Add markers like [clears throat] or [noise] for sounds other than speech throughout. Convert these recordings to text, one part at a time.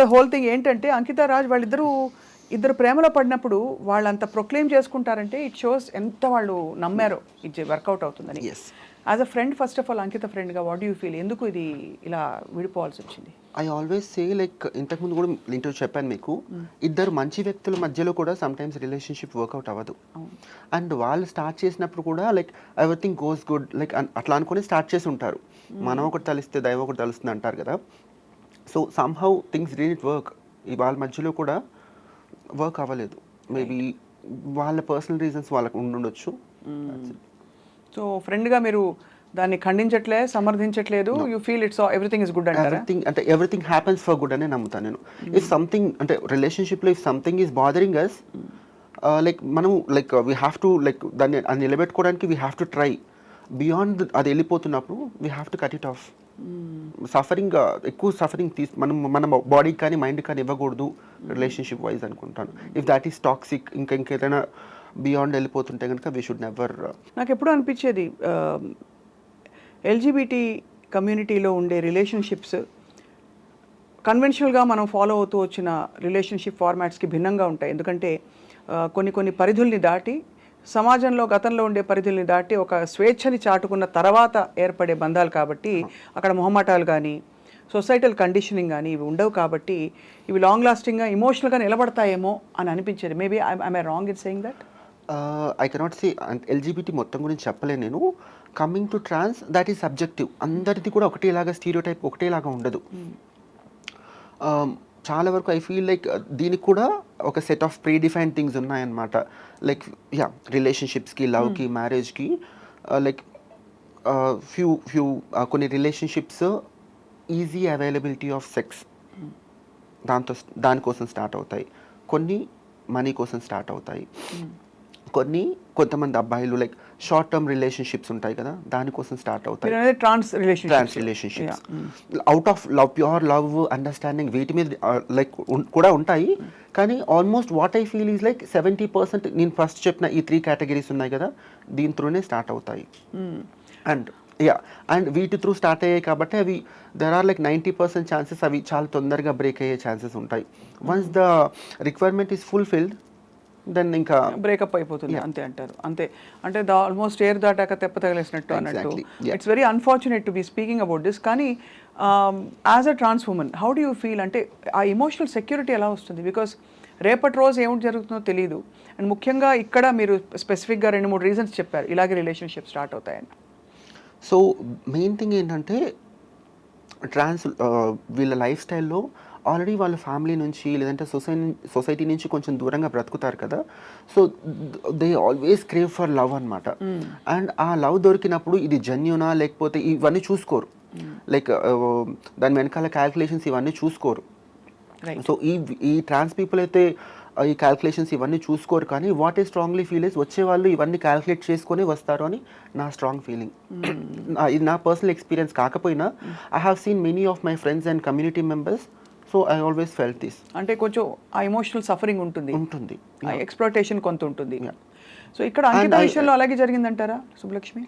The whole thing ఏంటంటే అంకిత రాజ్ వాళ్ళిద్దరూ ఇద్దరు ప్రేమలో పడినప్పుడు వాళ్ళంత ప్రొక్లెయిమ్ చేసుకుంటారంటే ఇట్ షోస్ ఎంత వాళ్ళు నమ్మారో ఇది వర్కౌట్ అవుతుందని. As a friend first of all Ankita ఫ్రెండ్గా వాట్ యూ ఫీల్ ఎందుకు ఇది ఇలా విడిపోవాల్సి వచ్చింది? ఐ ఆల్వేస్ సే లైక్ ఇంతకుముందు కూడా ఇంటర్వ్యూ చెప్పాను మీకు ఇద్దరు మంచి వ్యక్తుల మధ్యలో కూడా సమ్ టైమ్స్ రిలేషన్షిప్ వర్కౌట్ అవ్వదు అండ్ వాళ్ళు స్టార్ట్ చేసినప్పుడు కూడా like everything goes good like అట్లా అనుకుని స్టార్ట్ చేసి ఉంటారు. మనం ఒకటి తలిస్తే దైవం ఒకటి తలుస్తుంది అంటారు కదా. So somehow things read work వాళ్ళ మధ్యలో కూడా వర్క్ అవ్వలేదు. మేబీ వాళ్ళ పర్సనల్ రీజన్స్ వాళ్ళకు ఉండుండొచ్చు సో ఫ్రెండ్గా మీరు దాన్ని ఖండించట్లే సమర్థించట్లేదు you feel it's everything is good everything అంటే ఎవ్రీథింగ్ హ్యాపెన్స్ ఫర్ గుడ్ అనే నమ్ముతాను నేను. ఇఫ్ సంథింగ్ అంటే రిలేషన్షిప్లో if something is bothering us like మనం like we have to like దాన్ని నిలబెట్టుకోవడానికి we have to try beyond అది వెళ్ళిపోతున్నప్పుడు we have to cut it off suffering uh, ఎక్కువ సఫరింగ్ తీసి మనం మన బాడీకి కానీ మైండ్ కానీ ఇవ్వకూడదు రిలేషన్షిప్ వైజ్ అనుకుంటాను. ఇఫ్ దాట్ ఈస్ టాక్సిక్ ఇంకా ఇంకేదైనా బియాండ్ వెళ్ళిపోతుంటే కనుక వీ షుడ్ నెవర్ నాకు ఎప్పుడు అనిపించేది um, ఎల్జీబీటీ కమ్యూనిటీలో ఉండే రిలేషన్షిప్స్ కన్వెన్షనల్గా మనం ఫాలో అవుతూ వచ్చిన రిలేషన్షిప్ ఫార్మాట్స్కి భిన్నంగా ఉంటాయి. ఎందుకంటే uh, కొన్ని కొన్ని పరిధుల్ని దాటి సమాజంలో గతంలో ఉండే పరిధుల్ని దాటి ఒక స్వేచ్ఛని చాటుకున్న తర్వాత ఏర్పడే బంధాలు కాబట్టి అక్కడ మొహమాటాలు కానీ సొసైటల్ కండిషనింగ్ కానీ ఇవి ఉండవు కాబట్టి ఇవి లాంగ్ లాస్టింగ్గా ఇమోషనల్గా నిలబడతాయేమో అని అనిపించేది. Maybe I I wrong in saying that I cannot say LGBT మొత్తం గురించి చెప్పలేను నేను. Coming to trans that is subjective అందరిది కూడా ఒకటేలాగా స్టీరియో టైప్ ఒకటేలాగా ఉండదు. Um, చాలా వరకు ఐ ఫీల్ లైక్ దీనికి కూడా ఒక set of predefined things ఉన్నాయన్నమాట. లైక్ యా రిలేషన్షిప్స్కి లవ్కి మ్యారేజ్కి లైక్ ఫ్యూ ఫ్యూ కొన్ని relationships easy availability of sex దాంతో దానికోసం స్టార్ట్ అవుతాయి. కొన్ని మనీ కోసం స్టార్ట్ అవుతాయి. కొన్ని కొంతమంది అబ్బాయిలు లైక్ షార్ట్ టర్మ్ రిలేషన్షిప్స్ ఉంటాయి కదా దానికోసం స్టార్ట్ అవుతాయి. Trans trans relationships out of love pure love understanding వీటి మీద లైక్ కూడా ఉంటాయి. కానీ almost what I feel is like seventy percent నేను ఫస్ట్ చెప్పిన ఈ త్రీ కేటగిరీస్ ఉన్నాయి కదా దీని త్రూనే స్టార్ట్ అవుతాయి. అండ్ యా అండ్ వీటి త్రూ స్టార్ట్ అయ్యాయి కాబట్టి అవి there are like ninety percent chances అవి చాలా తొందరగా బ్రేక్ అయ్యే ఛాన్సెస్ ఉంటాయి. Once the requirement is fulfilled then ఇంకా బ్రేకప్ అయిపోతుంది అంతే అంటారు. అంతే. అంటే ఆల్మోస్ట్ ఎయిర్ దాటాక తెప్ప తగిలేసినట్టు అన్నట్టు. It's very unfortunate to be speaking about this కానీ as a trans women how do you feel అంటే ఆ ఇమోషనల్ సెక్యూరిటీ ఎలా వస్తుంది? బికాస్ రేపటి రోజు ఏమిటి జరుగుతుందో తెలియదు అండ్ ముఖ్యంగా ఇక్కడ మీరు స్పెసిఫిక్గా రెండు మూడు రీజన్స్ చెప్పారు. ఇలాగే రిలేషన్షిప్ స్టార్ట్ అవుతాయని. సో మెయిన్ థింగ్ ఏంటంటే ట్రాన్స్ వీళ్ళ లైఫ్ స్టైల్లో ఆల్రెడీ వాళ్ళ ఫ్యామిలీ నుంచి లేదంటే సొసైటీ సొసైటీ నుంచి కొంచెం దూరంగా బ్రతుకుతారు కదా. So they always crave for love అనమాట అండ్ ఆ లవ్ దొరికినప్పుడు ఇది జెన్యునా లేకపోతే ఇవన్నీ చూసుకోరు. లైక్ దాని వెనకాల క్యాల్కులేషన్స్ ఇవన్నీ చూసుకోరు. సో ఈ ఈ ట్రాన్స్ పీపుల్ అయితే ఈ క్యాల్కులేషన్స్ ఇవన్నీ చూసుకోరు కానీ వాట్ ఈ స్ట్రాంగ్లీ ఫీల్ ఇస్ వచ్చే వాళ్ళు ఇవన్నీ క్యాల్కులేట్ చేసుకొని వస్తారు అని నా స్ట్రాంగ్ ఫీలింగ్. ఇది నా పర్సనల్ ఎక్స్పీరియన్స్ కాకపోయినా I have seen many of my friends and community members so I always felt this అంటే కొంచెం ఆ ఇమోషనల్ సఫరింగ్ ఉంటుంది. ఉంటుంది. ఆ ఎక్స్ప్లోటేషన్ కొంత ఉంటుంది. సో ఇక్కడ అంకిత విషయంలో అలాగే జరిగిందంటారా సుబ్బలక్ష్మి?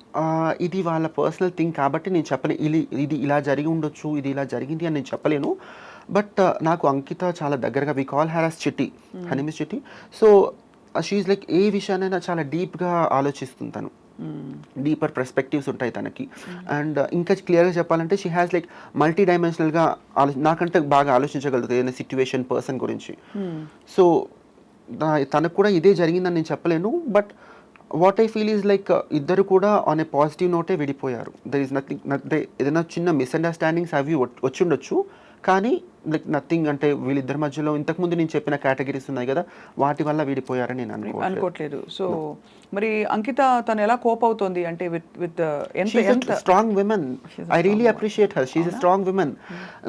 ఇది వాళ్ళ పర్సనల్ థింగ్ కాబట్టి నేను చెప్పలే. ఇది ఇది ఇలా జరిగి ఉండొచ్చు ఇది ఇలా జరిగింది అని నేను చెప్పలేను. బట్ నాకు అంకిత చాలా దగ్గరగా వి కాల్ హ్యారస్ చిట్టి హనిమిస్ చిట్టి సో షీఈ్ లైక్ ఏ విషయానైనా చాలా డీప్గా ఆలోచిస్తుంది తను డీపర్ పర్స్పెక్టివ్స్ ఉంటాయి తనకి. అండ్ uh, ఇంకా క్లియర్గా చెప్పాలంటే షీ హ్యాస్ లైక్ మల్టీ డైమెన్షనల్గా ఆలో నాకంటే బాగా ఆలోచించగలుగుతుంది ఏదైనా సిచ్యువేషన్ పర్సన్ గురించి. సో తనకు కూడా ఇదే జరిగిందని నేను చెప్పలేను but what I feel is like ఇద్దరు కూడా ఆన్ ఏ పాజిటివ్ నోటే విడిపోయారు దర్ ఈస్ నథింగ్ ఏదైనా చిన్న మిస్అండర్స్టాండింగ్స్ అవి వచ్చి- ఉండొచ్చు కానీ లైక్ నథింగ్ అంటే వీళ్ళిద్దరి మధ్యలో ఇంతకుముందు నేను చెప్పిన కేటగిరీస్ ఉన్నాయి కదా వాటి వల్ల విడిపోయారని నేను అనుకోవట్లేదు. సో మరి అంకిత తను ఎలా కోప్ అవుతోంది అంటే విత్ విత్ ఎంత ఎంత strong women I really appreciate her she strong women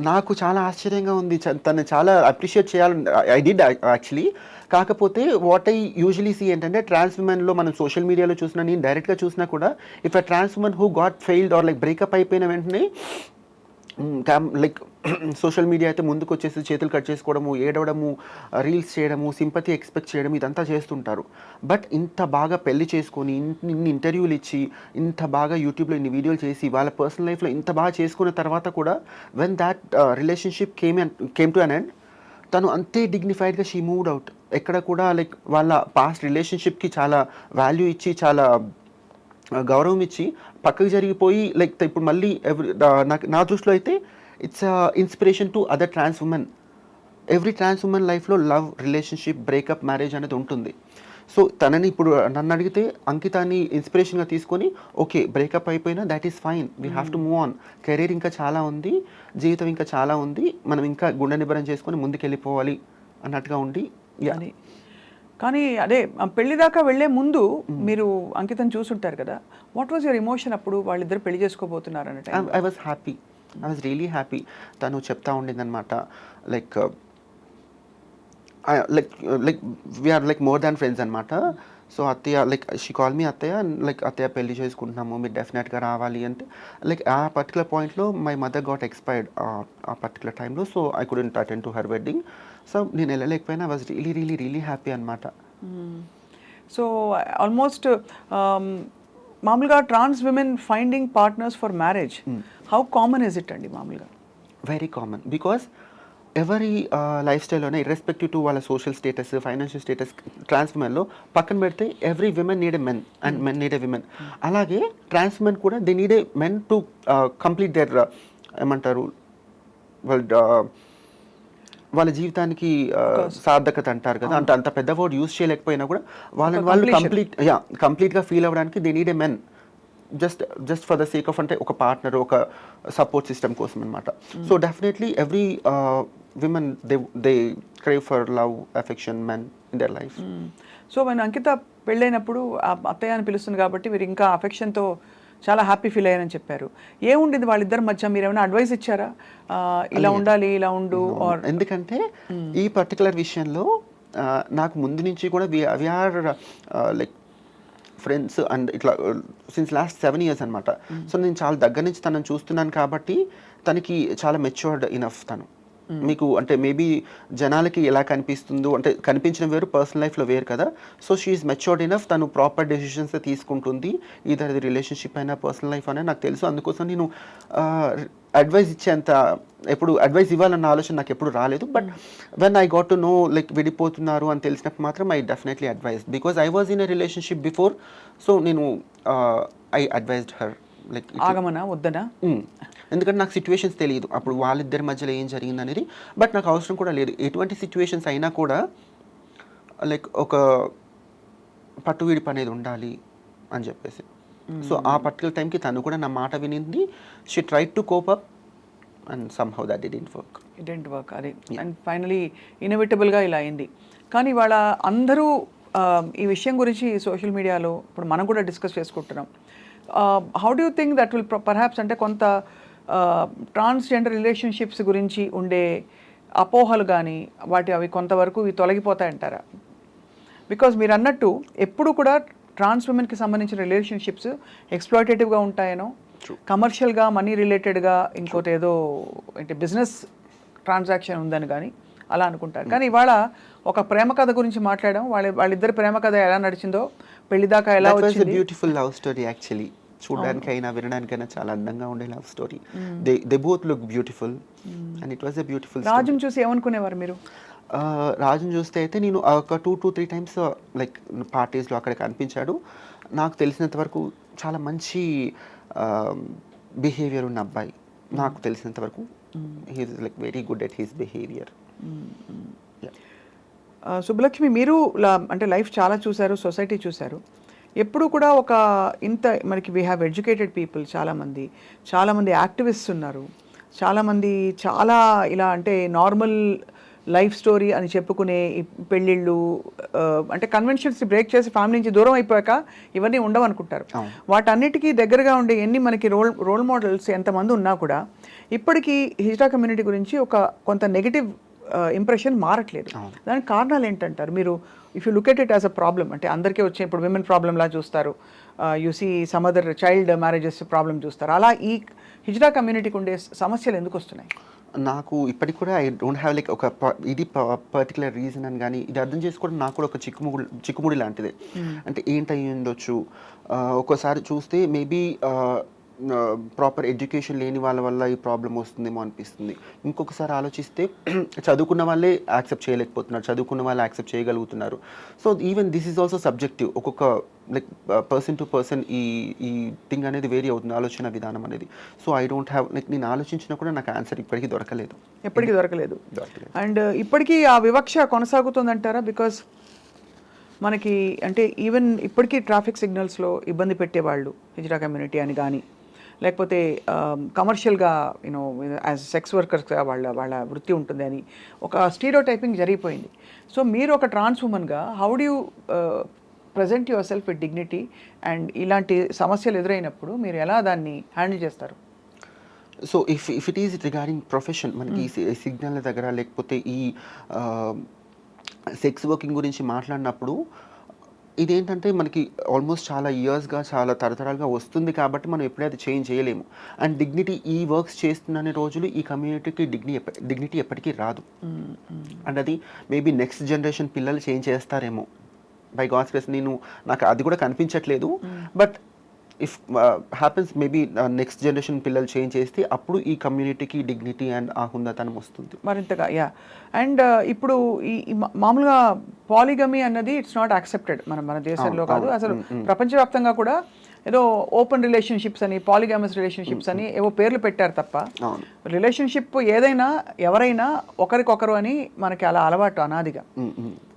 నాకు చాలా ఆశ్చర్యంగా ఉంది. తను చాలా అప్రిషియేట్ చేయాలని ఐ డిడ్ యాక్చువల్లీ కాకపోతే వాట్ ఐ యూజువలీ సీ ఏంటంటే ట్రాన్స్ ఉమెన్లో మనం సోషల్ మీడియాలో చూసినా నేను డైరెక్ట్గా చూసినా కూడా if a trans women who got failed or like breakup అయిపోయిన వెంటనే లైక్ [clears throat] సోషల్ మీడియా అయితే ముందుకు వచ్చేసి చేతులు కట్ చేసుకోవడము ఏడవడము రీల్స్ చేయడము సింపతి ఎక్స్పెక్ట్ చేయడం ఇదంతా చేస్తుంటారు. బట్ ఇంత బాగా పెళ్ళి చేసుకొని ఇన్ని ఇంటర్వ్యూలు ఇచ్చి ఇంత బాగా యూట్యూబ్లో ఇన్ని వీడియోలు చేసి వాళ్ళ పర్సనల్ లైఫ్లో ఇంత బాగా చేసుకున్న తర్వాత కూడా when that relationship came came to an end తను అంతే డిగ్నిఫైడ్గా షీ మూవ్డ్ అవుట్ ఎక్కడ కూడా లైక్ వాళ్ళ పాస్ట్ రిలేషన్షిప్కి చాలా వాల్యూ ఇచ్చి చాలా uh, గౌరవం ఇచ్చి పక్కకు జరిగిపోయి లైక్ ఇప్పుడు మళ్ళీ uh, ఎవ్రీ నాకు నా దృష్టిలో అయితే it's inspiration to other trans women every trans women లైఫ్లో లవ్ రిలేషన్షిప్ బ్రేకప్ మ్యారేజ్ అనేది ఉంటుంది. సో తనని ఇప్పుడు నన్ను అడిగితే అంకితాన్ని ఇన్స్పిరేషన్గా తీసుకొని ఓకే బ్రేకప్ అయిపోయినా that is fine we have to move on career ఇంకా చాలా ఉంది. జీవితం ఇంకా చాలా ఉంది. మనం ఇంకా గుండె నిబరం చేసుకొని ముందుకెళ్ళిపోవాలి అన్నట్టుగా ఉండి. అని కానీ అదే పెళ్ళి దాకా వెళ్ళే ముందు మీరు అంకితం చూసుంటారు కదా. వాట్ వాజ్ యువర్ ఎమోషన్ అప్పుడు వాళ్ళిద్దరు పెళ్ళి చేసుకోబోతున్నారు అన్న time I was happy I was really happy తను చెప్తా ఉండిందనమాట like like like we're like more than friends అనమాట సో అత్తయ్య లైక్ షీ కాల్ మీ అత్తయ్య లైక్ అత్తయ్య పెళ్ళి చేసుకుంటున్నాము మీరు డెఫినెట్గా రావాలి అంటే లైక్ ఆ పర్టికులర్ పాయింట్లో మై మదర్ గాట్ ఎక్స్పైర్డ్ ఆ పర్టికులర్ టైంలో so I couldn't attend to her wedding so నేను వెళ్ళలేకపోయినా was really really really happy అనమాట సో ఆల్మోస్ట్ మామూలుగా trans women finding partners for marriage how common is it అండి మామూలుగా? Very common because ఎవరి life స్టైల్లోనే irrespective to వాళ్ళ social status financial status trans ఉమెన్లో పక్కన పెడితే every women need a men and men need a women అలాగే ట్రాన్స్ women కూడా they need a men to complete their ఏమంటారు వాళ్ళ వాళ్ళ జీవితానికి సార్థకత అంటారు కదా. అంటే అంత పెద్ద వర్డ్ యూస్ చేయలేకపోయినా కూడా వాళ్ళని వాళ్ళు. కంప్లీట్ యా కంప్లీట్గా ఫీల్ అవ్వడానికి they need a men just just for the sake of అంటే ఒక పార్ట్నర్ ఒక సపోర్ట్ సిస్టమ్ కోసం అనమాట so definitely every women they they crave for love affection men in their life so మన అంకిత పెళ్ళైనప్పుడు అత్తయ్య అని పిలుస్తుంది కాబట్టి మీరు ఇంకా అఫెక్షన్తో చాలా హ్యాపీ ఫీల్ అయ్యారని చెప్పారు. ఏముండింది వాళ్ళిద్దరి మధ్య? మీరు ఏమైనా అడ్వైస్ ఇచ్చారా ఇలా ఉండాలి ఇలా ఉండు ఆర్ ఎందుకంటే ఈ పర్టికులర్ విషయంలో నాకు ముందు నుంచి కూడా వీఆర్ లైక్ ఫ్రెండ్స్ అండ్ ఇట్లా సిన్స్ లాస్ట్ సెవెన్ ఇయర్స్ అనమాట సో నేను చాలా దగ్గర నుంచి తనని చూస్తున్నాను కాబట్టి తనకి చాలా మెచ్యూర్డ్ ఇనఫ్ తను. మీకు అంటే మేబీ జనాలకి ఎలా కనిపిస్తుందో అంటే కనిపించిన వేరు పర్సనల్ లైఫ్లో వేరు కదా. సో షీఈస్ మెచ్యూర్డ్ ఇనఫ్ తను ప్రాపర్ డెసిషన్స్ తీసుకుంటుంది. ఇదర్ అది రిలేషన్షిప్ అయినా పర్సనల్ లైఫ్ అయినా నాకు తెలుసు. అందుకోసం నేను అడ్వైస్ ఇచ్చేంత ఎప్పుడు అడ్వైస్ ఇవ్వాలన్న ఆలోచన నాకు ఎప్పుడు రాలేదు. But when I got to know like విడిపోతున్నారు అని తెలిసినప్పుడు మాత్రం I definitely advise because I was in a relationship before so నేను ఐ అడ్వైజ్డ్ హర్ లైక్ ఆగమనా వద్దనా? ఎందుకంటే నాకు సిచ్యువేషన్స్ తెలియదు అప్పుడు వాళ్ళిద్దరి మధ్యలో ఏం జరిగింది అనేది బట్ నాకు అవసరం కూడా లేదు. ఎటువంటి సిచ్యువేషన్స్ అయినా కూడా లైక్ ఒక పట్టు విడిపు అనేది ఉండాలి అని చెప్పేసి. సో ఆ పర్టికులర్ టైంకి తను కూడా నా మాట వినింది. She try to cope up and somehow that it in work didn't work అది అండ్ ఫైనలీ ఇన్ఎవిటబుల్గా ఇలా అయింది. కానీ వాళ్ళ అందరూ ఈ విషయం గురించి సోషల్ మీడియాలో ఇప్పుడు మనం కూడా డిస్కస్ చేసుకుంటున్నాం. How do think that will perhaps అంటే కొంత ట్రాన్స్జెండర్ రిలేషన్షిప్స్ గురించి ఉండే అపోహలు కానీ వాటి అవి కొంతవరకు ఇవి తొలగిపోతాయంటారా? బికాజ్ మీరు అన్నట్టు ఎప్పుడు కూడా ట్రాన్స్ ఉమెన్కి సంబంధించిన రిలేషన్షిప్స్ ఎక్స్ప్లాయిటేటివ్గా ఉంటాయనో కమర్షియల్గా మనీ రిలేటెడ్గా ఇంకోటి ఏదో ఏంటి బిజినెస్ ట్రాన్సాక్షన్ ఉందని కానీ అలా అనుకుంటారు. కానీ ఇవాళ ఒక ప్రేమ కథ గురించి మాట్లాడడం వాళ్ళ వాళ్ళిద్దరి ప్రేమ కథ ఎలా నడిచిందో పెళ్ళి దాకా ఎలా వచ్చింది? బ్యూటిఫుల్ లవ్ స్టోరీ యాక్చువల్లీ చూడడానికైనా వినడానికైనా చాలా అందంగా ఉండే love story they they both look beautiful and it was a beautiful రాజుని చూసి ఏమనుకునేవారు మీరు? రాజుని చూస్తే అయితే నేను ఒక two two three times like పార్టీస్లో అక్కడ కనిపించాడు. నాకు తెలిసినంత వరకు చాలా మంచి బిహేవియర్ ఉన్న అబ్బాయి. నాకు తెలిసినంత వరకు he's like very good at his behaviour Subbalakshmi మీరు అంటే లైఫ్ చాలా చూశారు సొసైటీ చూశారు. ఎప్పుడు కూడా ఒక ఇంత మనకి వీ హ్యావ్ ఎడ్యుకేటెడ్ పీపుల్ చాలామంది. చాలామంది యాక్టివిస్ట్స్ ఉన్నారు. చాలామంది చాలా ఇలా అంటే నార్మల్ లైఫ్ స్టోరీ అని చెప్పుకునే పెళ్ళిళ్ళు అంటే కన్వెన్షన్స్ బ్రేక్ చేసి ఫ్యామిలీ నుంచి దూరం అయిపోయాక ఇవన్నీ ఉండవు అనుకుంటారు అవును. వాటన్నిటికీ దగ్గరగా ఉండే ఎన్ని మనకి రోల్ రోల్ మోడల్స్ ఎంతమంది ఉన్నా కూడా ఇప్పటికీ హిజ్రా కమ్యూనిటీ గురించి ఒక కొంత నెగిటివ్ ఇంప్రెషన్ మారట్లేదు. దానికి కారణాలు ఏంటంటారు? మీరు if you look at it as a problem అంటే అందరికీ వచ్చే ఇప్పుడు విమెన్ ప్రాబ్లం లా చూస్తారు. You see some other child marriages problem చూస్తారు. అలా ఈ హిజ్రా కమ్యూనిటీకి ఉండే సమస్యలు ఎందుకు వస్తున్నాయి? నాకు ఇప్పటికి కూడా ఐ డోంట్ హ్యావ్ లైక్ ఒక ఇది పర్టికులర్ రీజన్ అని కానీ ఇది అర్థం చేసుకోవడం నాకు కూడా ఒక చిక్కుముడి చిక్కుముడి లాంటిదే అంటే ఏంటి అయి ఉండొచ్చు ఆ, ఒక్కోసారి చూస్తే మేబీ ప్రాపర్ ఎడ్యుకేషన్ లేని వాళ్ళ వల్ల ఈ ప్రాబ్లం వస్తుందేమో అనిపిస్తుంది. ఇంకొకసారి ఆలోచిస్తే [clears throat] చదువుకున్న వాళ్ళే యాక్సెప్ట్ చేయలేకపోతున్నారు. చదువుకున్న వాళ్ళు యాక్సెప్ట్ చేయగలుగుతున్నారు. So even this is also subjective ఒక్కొక్క లైక్ పర్సన్ టు పర్సన్ ఈ ఈ థింగ్ అనేది వేరీ అవుతుంది. ఆలోచన విధానం అనేది. So I don't have like నేను ఆలోచించినా కూడా నాకు ఆన్సర్ ఇప్పటికీ దొరకలేదు. ఎప్పటికీ దొరకలేదు. అండ్ ఇప్పటికీ ఆ వివక్ష కొనసాగుతుందంటారా? బికాస్ మనకి అంటే ఈవెన్ ఇప్పటికీ ట్రాఫిక్ సిగ్నల్స్లో ఇబ్బంది పెట్టేవాళ్ళు హిజ్రా కమ్యూనిటీ అని కానీ లేకపోతే కమర్షియల్గా యూనో యాజ్ సెక్స్ వర్కర్స్గా వాళ్ళ వాళ్ళ వృత్తి ఉంటుంది అని ఒక స్టీరియో టైపింగ్ జరిగిపోయింది. సో మీరు ఒక trans ఉమెన్గా how do you present yourself with dignity and ఇలాంటి సమస్యలు ఎదురైనప్పుడు మీరు ఎలా దాన్ని హ్యాండిల్ చేస్తారు? So if if it is regarding profession మనకి ఈ సిగ్నల్ దగ్గర లేకపోతే ఈ సెక్స్ వర్కింగ్ గురించి మాట్లాడినప్పుడు ఇదేంటంటే మనకి ఆల్మోస్ట్ చాలా ఇయర్స్గా చాలా తరతరాలుగా వస్తుంది కాబట్టి మనం ఎప్పుడైతే చేంజ్ చేయలేము. అండ్ డిగ్నిటీ ఈ వర్క్స్ చేస్తున్న రోజులు ఈ కమ్యూనిటీకి డిగ్ని డిగ్నిటీ ఎప్పటికీ రాదు. అండ్ అది మేబీ నెక్స్ట్ జనరేషన్ పిల్లలు చేంజ్ చేస్తారేమో. బై గాడ్స్ గ్రేస్ నేను నాకు అది కూడా కనిపించట్లేదు. But if happens maybe next generation పిల్లలు చేంజ్ చేస్తే అప్పుడు ఈ కమ్యూనిటీకి డిగ్నిటీ అండ్ ఆ హుందతనం వస్తుంది. మరింతగా యా అండ్ ఇప్పుడు ఈ మామూలుగా పాలిగమీ అన్నది ఇట్స్ నాట్ యాక్సెప్టెడ్ మన మన దేశంలో కాదు. అసలు ప్రపంచవ్యాప్తంగా కూడా ఏదో ఓపెన్ రిలేషన్షిప్స్ అని పాలిగమస్ రిలేషన్షిప్స్ అని ఏవో పేర్లు పెట్టారు తప్ప రిలేషన్షిప్ ఏదైనా ఎవరైనా ఒకరికొకరు అని మనకి అలా అలవాటు అనాదిగా.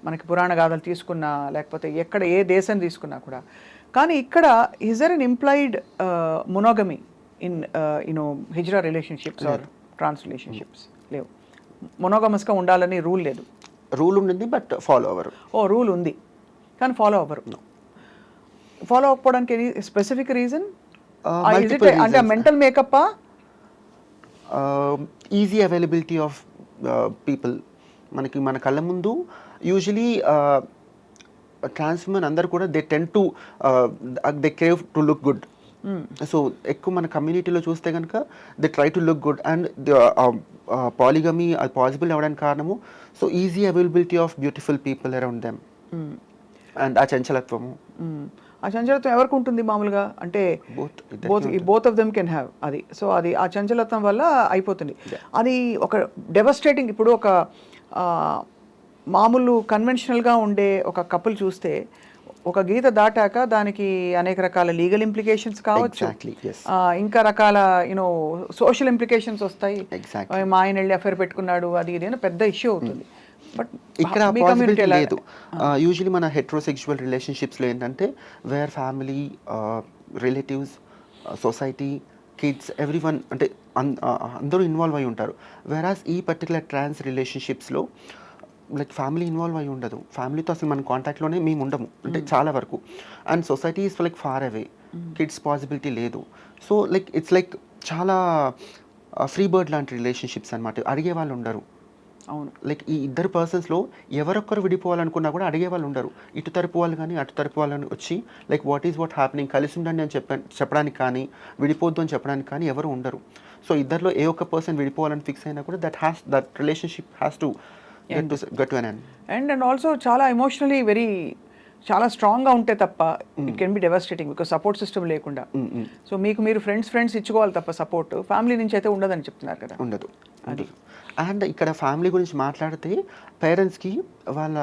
మనకి పురాణ గాథలు తీసుకున్నా లేకపోతే ఎక్కడ ఏ దేశం తీసుకున్నా కూడా. కానీ ఇక్కడ is there an implied monogamy in you know hijra relationships or trans relationships లేవు. మొనోగమస్గా ఉండాలని రూల్ లేదు. రూల్ ఉండింది బట్ ఫాలో అవ్వరు ఓ రూల్ ఉంది. కానీ ఫాలో అవ్వరు ఫాలో అవ్వకపోవడానికి ఎనీ స్పెసిఫిక్ రీజన్ అంటే. మెంటల్ మేకప్పా ఈజీ అవైలబిలిటీ ఆఫ్ పీపుల్ మనకి మన కళ్ళ ముందు యూజువలీ ట్రాన్స్ ఉమెన్ అందరు కూడా they tend to they crave to look good so ఎక్కువ మన కమ్యూనిటీలో చూస్తే కనుక they try to look good and polygamy అది పాసిబుల్ అవ్వడానికి కారణము so easy availability of beautiful people around them and ఆ చంచలత్వము. ఆ చంచలత్వం ఎవరికి ఉంటుంది మామూలుగా? అంటే both both of them can have అది. సో అది ఆ చంచలత్వం వల్ల అయిపోతుంది. అది ఒక డెవస్టేటింగ్ ఇప్పుడు ఒక ఆ, మామూలు కన్వెన్షనల్గా ఉండే ఒక కపుల్ చూస్తే ఒక గీత దాటాక దానికి అనేక రకాల లీగల్ ఇంప్లికేషన్స్ కావచ్చు. ఇంకా రకాల యూనో సోషల్ ఇంప్లికేషన్స్ వస్తాయి. మా ఆయన వెళ్ళి అఫేర్ పెట్టుకున్నాడు అది ఇది అని పెద్ద ఇష్యూ అవుతుంది. బట్ ఇక్కడ మీ community పాసిబిలిటీ లేదు. యూజువలీ మన హెట్రోసెక్షువల్ రిలేషన్షిప్స్లో ఏంటంటే where family relatives society kids everyone అంటే అందరూ ఇన్వాల్వ్ అయి ఉంటారు. వేరాస్ ఈ పర్టికులర్ ట్రాన్స్ రిలేషన్షిప్స్లో లైక్ ఫ్యామిలీ ఇన్వాల్వ్ అయి ఉండదు. ఫ్యామిలీతో అసలు మన కాంటాక్ట్లోనే మేము ఉండము. అంటే చాలా వరకు. And society is like far away kids possibility లేదు. సో లైక్ ఇట్స్ లైక్ చాలా ఫ్రీ బర్డ్ లాంటి రిలేషన్షిప్స్ అనమాట అడిగే వాళ్ళు ఉండరు. అవును. లైక్ ఈ ఇద్దరు పర్సన్స్లో ఎవరొక్కరు విడిపోవాలనుకున్నా కూడా అడిగే వాళ్ళు ఉండరు. ఇటు తరపు వాళ్ళు కానీ అటు తరపు వాళ్ళని వచ్చి like what is what happening కలిసి ఉండండి అని చెప్ప చెప్పడానికి కానీ విడిపోద్దు అని చెప్పడానికి కానీ ఎవరు ఉండరు. సో ఇద్దరిలో ఏ ఒక్క పర్సన్ విడిపోవాలని ఫిక్స్ అయినా కూడా that has that relationship has to get and and also చాలా ఎమోషనలీ వెరీ చాలా స్ట్రాంగ్గా ఉంటే తప్ప it can be devastating because support system లేకుండా. సో మీకు మీరు ఫ్రెండ్స్ ఫ్రెండ్స్ ఇచ్చుకోవాలి తప్ప సపోర్ట్ ఫ్యామిలీ నుంచి అయితే ఉండదని చెప్తున్నారు కదా. ఉండదు. ఉండదు. అండ్ ఇక్కడ ఫ్యామిలీ గురించి మాట్లాడితే పేరెంట్స్కి వాళ్ళ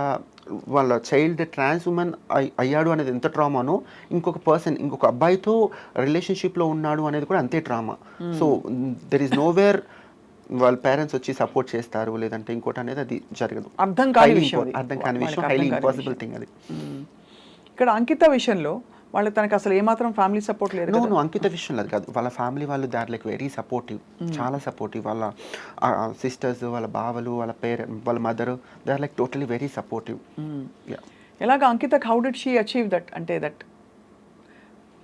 వాళ్ళ చైల్డ్ ట్రాన్స్ ఉమెన్ అయ్యాడు అనేది ఎంత ట్రామానో ఇంకొక పర్సన్ ఇంకొక అబ్బాయితో రిలేషన్షిప్లో ఉన్నాడు అనేది కూడా అంతే trauma so there is no where వాళ్ళ పేరెంట్స్ వచ్చి సపోర్ట్ చేస్తారు లేదంటే ఇంకోటి అనేది అది జరగదు. అర్థం కాని విషయం. అర్థం కాని విషయం హైలీ ఇంపాసిబుల్ విషయం. థింగ్ అది. ఇక్కడ అంకిత విషయంలో వాళ్ళకి తనకి అసలు ఏమాత్రం ఫ్యామిలీ సపోర్ట్ లేదు నో కదా. నో అంకిత విషయంలో అది కాదు. వాళ్ళ ఫ్యామిలీ వాళ్ళు they are like very supportive చాలా సపోర్టివ్ వాళ్ళ సిస్టర్స్ వాళ్ళ బావలు వాళ్ళ పేరెంట్ వాళ్ళ mother they are like totally very supportive yeah ఎలాగ అంకితకి how did she achieve that అంటే దట్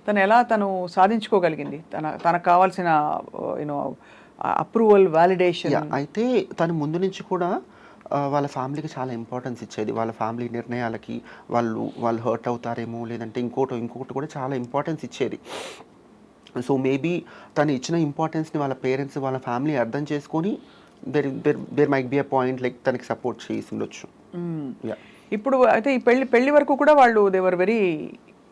తను ఎలా తను సాధించుకోగలిగింది? తన తనకు కావాల్సిన యూనో అప్రూవల్ వ్యాలిడేషన్ అయితే తను ముందు నుంచి కూడా వాళ్ళ ఫ్యామిలీకి చాలా ఇంపార్టెన్స్ ఇచ్చేది. వాళ్ళ ఫ్యామిలీ నిర్ణయాలకి వాళ్ళు వాళ్ళు హర్ట్ అవుతారేమో లేదంటే ఇంకోటి ఇంకొకటి కూడా చాలా ఇంపార్టెన్స్ ఇచ్చేది. సో మేబీ తను ఇచ్చిన ఇంపార్టెన్స్ని వాళ్ళ పేరెంట్స్ వాళ్ళ ఫ్యామిలీ అర్థం చేసుకొని there there there might be a point like తనకి సపోర్ట్ చేసి ఉండొచ్చు. యా ఇప్పుడు అయితే ఈ పెళ్ళి పెళ్ళి వరకు కూడా వాళ్ళు దేవర్ వెరీ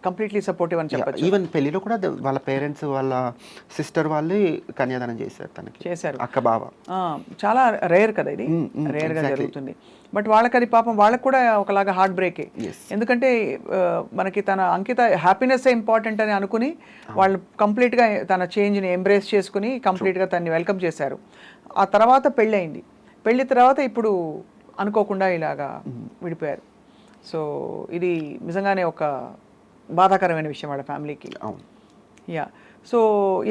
కంప్లీట్లీ సపోర్టివ్ అని చెప్పచ్చు. ఈవెన్ పెళ్ళిలో కూడా వాళ్ళ పేరెంట్స్ వాళ్ళ సిస్టర్ వాళ్ళే కన్యాదానం చేశారు తనకి. చేశారు. అక్క బావ. చాలా రేర్ కదా ఇది. Mm, mm, రేర్గా. జరుగుతుంది. బట్ వాళ్ళకి అది పాపం వాళ్ళకి కూడా ఒకలాగా హార్ట్ బ్రేకే. ఎందుకంటే మనకి తన అంకిత హ్యాపీనెస్ ఇంపార్టెంట్ అని అనుకుని వాళ్ళు complete గా తన చేంజ్ని ఎంబ్రేస్ చేసుకుని complete గా తన్ని వెల్కమ్ చేశారు. ఆ తర్వాత పెళ్ళయింది. పెళ్ళి తర్వాత ఇప్పుడు అనుకోకుండా ఇలాగా విడిపోయారు. సో ఇది నిజంగానే ఒక బాధాకరమైన విషయం వాళ్ళ ఫ్యామిలీకి. యా సో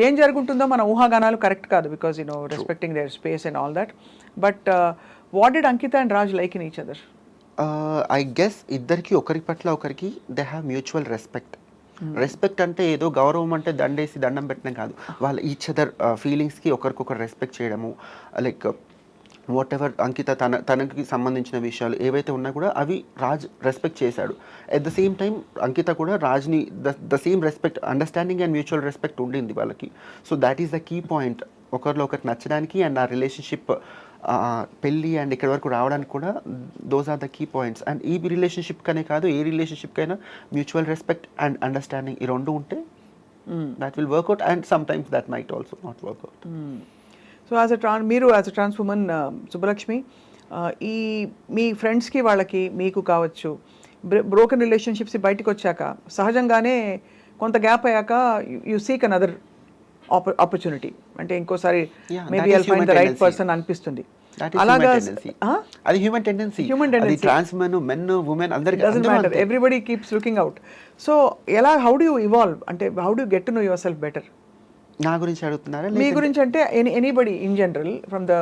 ఏం జరుగుతుందో మన ఊహాగానాలు కరెక్ట్ కాదు because you know respecting their space and all that but what did Ankita and Raj like in each other I guess ఇద్దరికి ఒకరి పట్ల ఒకరికి they have mutual respect respect అంటే ఏదో గౌరవం అంటే దండేసి దండం పెట్టడం కాదు. వాళ్ళ ఈచ్ అదర్ ఫీలింగ్స్కి ఒకరికొకరు రెస్పెక్ట్ చేయడము లైక్ వాట్ ఎవర్ అంకిత తన తనకి సంబంధించిన విషయాలు ఏవైతే ఉన్నా కూడా అవి రాజ్ రెస్పెక్ట్ చేశాడు. At the same time Ankita కూడా రాజ్ని the the same respect understanding and mutual respect ఉండింది వాళ్ళకి. So that is the key point ఒకరిలో ఒకరికి నచ్చడానికి అండ్ ఆ రిలేషన్షిప్ పెళ్ళి అండ్ ఇక్కడ వరకు రావడానికి కూడా those are the key points and ఈ రిలేషన్షిప్ కనే కాదు ఏ రిలేషన్షిప్ కైనా మ్యూచువల్ రెస్పెక్ట్ అండ్ అండర్స్టాండింగ్ ఈ రెండు ఉంటే that will work out and sometimes that might also not work out so as a trans మీరు as a trans women Subbalakshmi ఈ మీ ఫ్రెండ్స్కి వాళ్ళకి మీకు కావచ్చు బ్రోకెన్ రిలేషన్షిప్స్ బయటకు వచ్చాక సహజంగానే కొంత గ్యాప్ అయ్యాక you seek an other opportunity అంటే ఇంకోసారి maybe I find the right. Person అనిపిస్తుంది. అలాగా హ్యూమన్ టెండెన్సీ అది హ్యూమన్ టెండెన్సీ అది. ట్రాన్స్ మెన్ మెన్ ఉమెన్ అందరికి doesn't matter. Everybody keeps looking out so ఎలా హౌ డు యూ ఇవాల్వ్ అంటే how do get to know yourself better నా గురించి అడుగుతున్నారా? మీ గురించి అంటే any anybody in general from the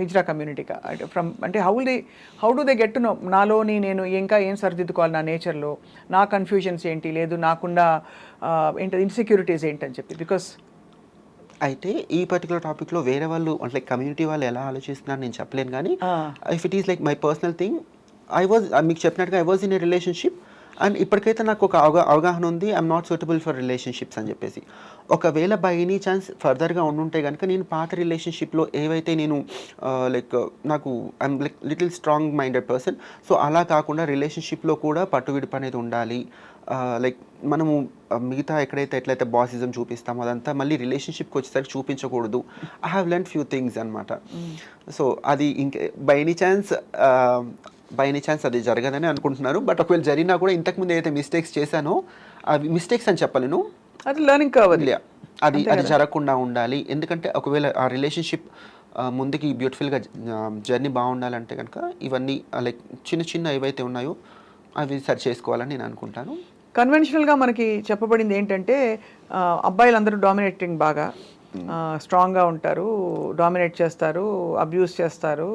hijra community అంటే ఫ్రమ్ అంటే how they how do they get to know నాలోని నేను ఇంకా ఏం సరిదిద్దుకోవాలి నా నేచర్లో నా కన్ఫ్యూజన్స్ ఏంటి? లేదు నాకుండా uh, ఏంటి ఇన్సెక్యూరిటీస్ ఏంటి అని చెప్పి. బికాస్ అయితే ఈ పర్టికులర్ టాపిక్లో వేరే వాళ్ళు అంటే కమ్యూనిటీ వాళ్ళు ఎలా ఆలోచిస్తున్నారు నేను చెప్పలేను కానీ. If it is like my personal thing I was మీకు చెప్పినట్టుగా I was in a relationship and ఇప్పటికైతే నాకు ఒక అవగా అవగాహన ఉంది. I'm not suitable for relationships అని చెప్పేసి. ఒకవేళ బై ఎనీ ఛాన్స్ ఫర్దర్గా ఉండుంటే కనుక నేను పాత రిలేషన్షిప్లో ఏవైతే నేను లైక్ నాకు I'm like little strong minded person so అలా కాకుండా రిలేషన్షిప్లో కూడా పట్టు విడుపు అనేది ఉండాలి. లైక్ మనము మిగతా ఎక్కడైతే ఎట్లయితే బాసిజం చూపిస్తామో అదంతా మళ్ళీ రిలేషన్షిప్కి వచ్చేసరికి చూపించకూడదు. I have learn few things అనమాట సో అది ఇంక by any chance by any chance అది జరగదని అనుకుంటున్నారు. బట్ ఒకవేళ జరిగినా కూడా ఇంతకుముందు ఏదైతే మిస్టేక్స్ చేశానో అవి మిస్టేక్స్ అని చెప్పలేను. అది లెర్నింగ్ కర్వ్ అది. అది జరగకుండా ఉండాలి. ఎందుకంటే ఒకవేళ ఆ రిలేషన్షిప్ ముందుకి బ్యూటిఫుల్గా జర్నీ బాగుండాలంటే కనుక ఇవన్నీ లైక్ చిన్న చిన్న ఏవైతే ఉన్నాయో అవి సరి చేసుకోవాలని నేను అనుకుంటాను. కన్వెన్షనల్గా మనకి చెప్పబడింది ఏంటంటే ఆ, అబ్బాయిలందరూ డామినేటింగ్ బాగా. స్ట్రాంగ్గా ఉంటారు డామినేట్ చేస్తారు అబ్యూస్ చేస్తారు.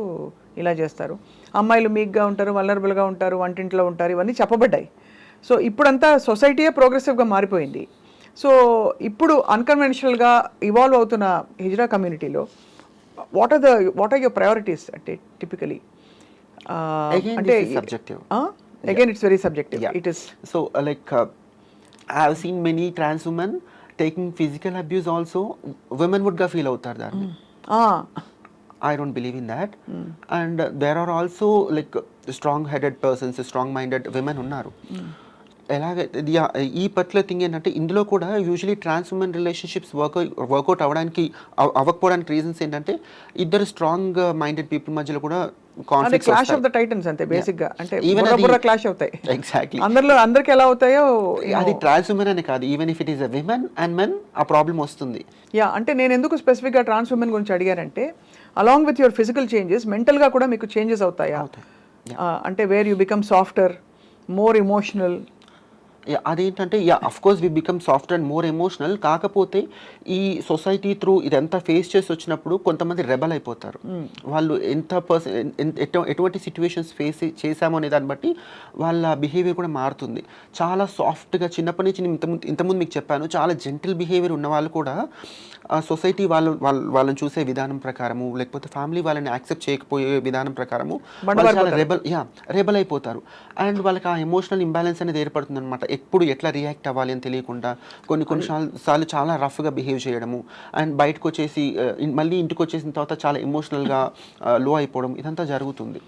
ఇలా చేస్తారు. అమ్మాయిలు మీక్గా ఉంటారు వలనరబుల్గా ఉంటారు వంటింట్లో ఉంటారు ఇవన్నీ చెప్పబడ్డాయి. సో ఇప్పుడంతా సొసైటీయే ప్రోగ్రెసివ్గా మారిపోయింది. సో ఇప్పుడు అన్కన్వెన్షనల్గా ఇవాల్వ్ అవుతున్న హిజ్రా కమ్యూనిటీలో what are the what are your priorities అంటే టిపికలీ అంటే. Again it's very subjective. It is so like I have seen many trans women taking physical abuse also women వుడ్గా feel అవుతారు దాన్ని I don't believe in that. And uh, there are also like strong headed persons, strong minded women ఉన్నారు. ఎలాగ ఇది ఆ- ఈ particular thing ఏంటంటే ఇందులో కూడా usually trans women relationships work workout అవ్వడానికి అవ్- అవ్వకపోవడానికి రీజన్స్ ఏంటంటే ఇద్దరు స్ట్రాంగ్ మైండెడ్ పీపుల్ మధ్యలో కూడా క్లాష్ ఆఫ్ ద టైటన్స్ అంతే బేసిక్గా అంటే బుర్ర క్లాష్ అవుతాయి. ఎగ్జాక్ట్లీ అందరిలో అందరికి ఎలా అవుతాయో అది ట్రాన్స్ ఉమెన్ అని కాదు. Even if it is a women and men ఆ ప్రాబ్లం వస్తుంది. యా అంటే నేను ఎందుకు specific గా ట్రాన్స్ ఉమెన్ గురించి అడిగానంటే అలాంగ్ విత్ యువర్ ఫిజికల్ చేంజెస్గా కూడా మీకు చేంజెస్ అవుతాయా అంటే where you become softer more emotional అదేంటంటే yeah of course we become soft and more emotional కాకపోతే ఈ సొసైటీ త్రూ ఇదంతా ఫేస్ చేసి వచ్చినప్పుడు కొంతమంది రెబల్ అయిపోతారు. వాళ్ళు ఎంత పర్సన్ ఎటువంటి సిచ్యువేషన్స్ ఫేస్ చేశామో అనే దాన్ని బట్టి వాళ్ళ బిహేవియర్ కూడా మారుతుంది. చాలా సాఫ్ట్గా చిన్నప్పటి నుంచి నేను ఇంతకుముందు ఇంతకుముందు మీకు చెప్పాను చాలా జెంటిల్ బిహేవియర్ ఉన్న వాళ్ళు కూడా సొసైటీ వాళ్ళు వాళ్ళ వాళ్ళని చూసే విధానం ప్రకారము లేకపోతే ఫ్యామిలీ వాళ్ళని యాక్సెప్ట్ చేయకపోయే విధానం ప్రకారము రెబల్ యా రెబల్ అయిపోతారు. అండ్ వాళ్ళకి ఆ ఎమోషనల్ ఇంబ్యాలెన్స్ అనేది ఏర్పడుతుంది అనమాట ఎప్పుడు ఎట్లా రియాక్ట్ అవ్వాలి అని తెలియకుండా కొన్ని కొన్ని సార్లు చాలా రఫ్గా బిహేవ్ చేయడము. అండ్ బయటకు వచ్చేసి ఇన్- మళ్ళీ ఇంటికి వచ్చేసిన తర్వాత చాలా ఎమోషనల్గా లో అయిపోవడం ఇదంతా జరుగుతుంది.